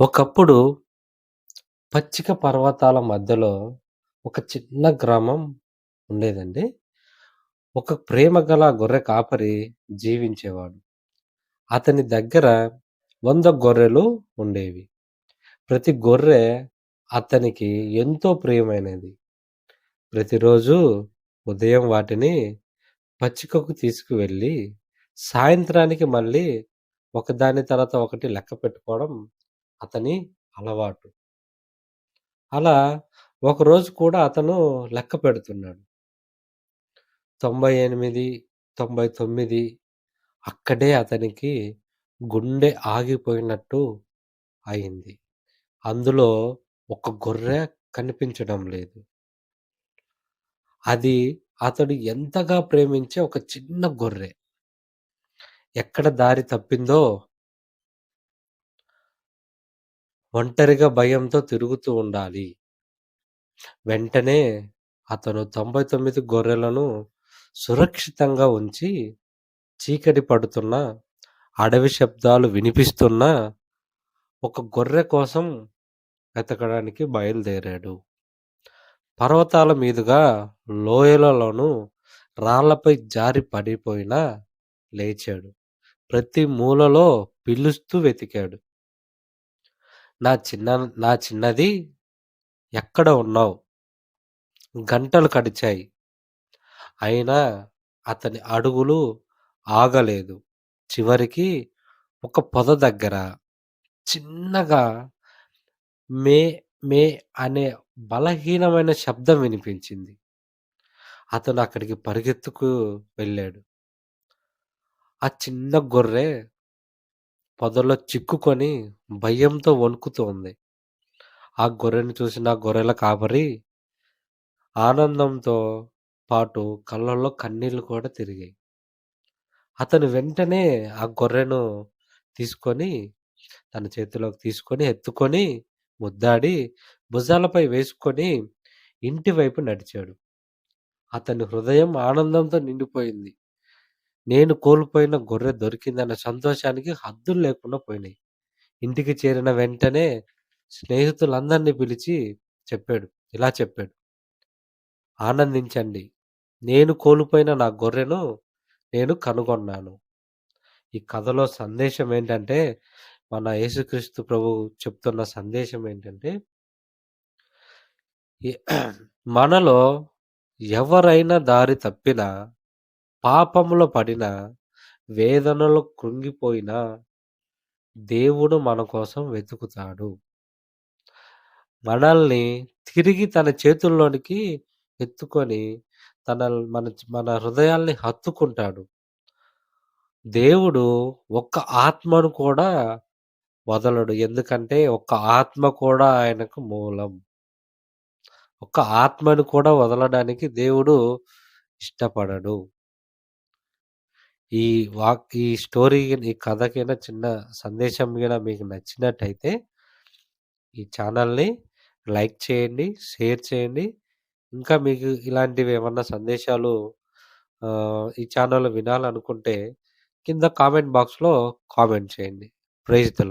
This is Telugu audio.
ఒకప్పుడు పచ్చిక పర్వతాల మధ్యలో ఒక చిన్న గ్రామం ఉండేదండి. ఒక ప్రేమగల గొర్రె కాపరి జీవించేవాడు. అతని దగ్గర 100 గొర్రెలు ఉండేవి. ప్రతి గొర్రె అతనికి ఎంతో ప్రియమైనది. ప్రతిరోజు ఉదయం వాటిని పచ్చికకు తీసుకువెళ్ళి, సాయంత్రానికి మళ్ళీ ఒకదాని తర్వాత ఒకటి లెక్క పెట్టుకోవడం అతని అలవాటు. అలా ఒకరోజు కూడా అతను లెక్క పెడుతున్నాడు. 98, 99 అక్కడే అతనికి గుండె ఆగిపోయినట్టు అయింది. అందులో ఒక గొర్రె కనిపించడం లేదు. అది అతడు ఎంతగా ప్రేమించే ఒక చిన్న గొర్రె. ఎక్కడ దారి తప్పిందో ఒంటరిగా భయంతో తిరుగుతూ ఉండాలి. వెంటనే అతను 99 గొర్రెలను సురక్షితంగా ఉంచి, చీకటి పడుతున్న, అడవి శబ్దాలు వినిపిస్తున్న ఒక గొర్రె కోసం వెతకడానికి బయలుదేరాడు. పర్వతాల మీదుగా, లోయలలోనూ రాళ్ళపై జారి పడిపోయినా లేచాడు. ప్రతి మూలలో పిలుస్తూ వెతికాడు. నా చిన్న నా చిన్నది ఎక్కడ ఉన్నావు గంటలు కడిచాయి అయినా అతని అడుగులు ఆగలేదు. చివరికి ఒక పొద దగ్గర చిన్నగా మే మే అనే బలహీనమైన శబ్దం వినిపించింది. అతను అక్కడికి పరిగెత్తుకు వెళ్ళాడు. ఆ చిన్న గొర్రె పొదలో చిక్కుకొని భయంతో వణుకుతోంది. ఆ గొర్రెను చూసిన గొర్రెల కాపరి ఆనందంతో పాటు కళ్ళల్లో కన్నీళ్ళు కూడా తిరిగాయి. అతను వెంటనే ఆ గొర్రెను తీసుకొని తన చేతిలోకి తీసుకొని, ఎత్తుకొని, ముద్దాడి, భుజాలపై వేసుకొని ఇంటి వైపు నడిచాడు. అతని హృదయం ఆనందంతో నిండిపోయింది. నేను కోల్పోయిన గొర్రె దొరికిందన్న సంతోషానికి హద్దులు లేకుండా పోయినాయి. ఇంటికి చేరిన వెంటనే స్నేహితులందరినీ పిలిచి చెప్పాడు. ఇలా చెప్పాడు. ఆనందించండి. నేను కోల్పోయిన నా గొర్రెను నేను కనుగొన్నాను. ఈ కథలో సందేశం ఏంటంటే, మన యేసుక్రీస్తు ప్రభువు చెప్తున్న సందేశం ఏంటంటే ఎ మనలో ఎవరైనా దారి తప్పినా, పాపంలో పడినా, వేదనలో కృంగిపోయినా దేవుడు మన కోసం వెతుకుతాడు. మనల్ని తిరిగి తన చేతుల్లోనికి ఎత్తుకొని తన మన మన హృదయాల్ని హత్తుకుంటాడు. దేవుడు ఒక్క ఆత్మను కూడా వదలడు. ఎందుకంటే ఒక్క ఆత్మ కూడా ఆయనకు మూలం. ఒక్క ఆత్మను కూడా వదలడానికి దేవుడు ఇష్టపడడు. ఈ వాక్ ఈ స్టోరీ ఈ కథకైనా చిన్న సందేశం కూడా మీకు నచ్చినట్టయితే ఈ ఛానల్‌ని లైక్ చేయండి, షేర్ చేయండి. ఇంకా మీకు ఇలాంటివి ఏమన్నా సందేశాలు ఈ ఛానల్ వినాలనుకుంటే కింద కామెంట్ బాక్స్‌లో కామెంట్ చేయండి. Praise the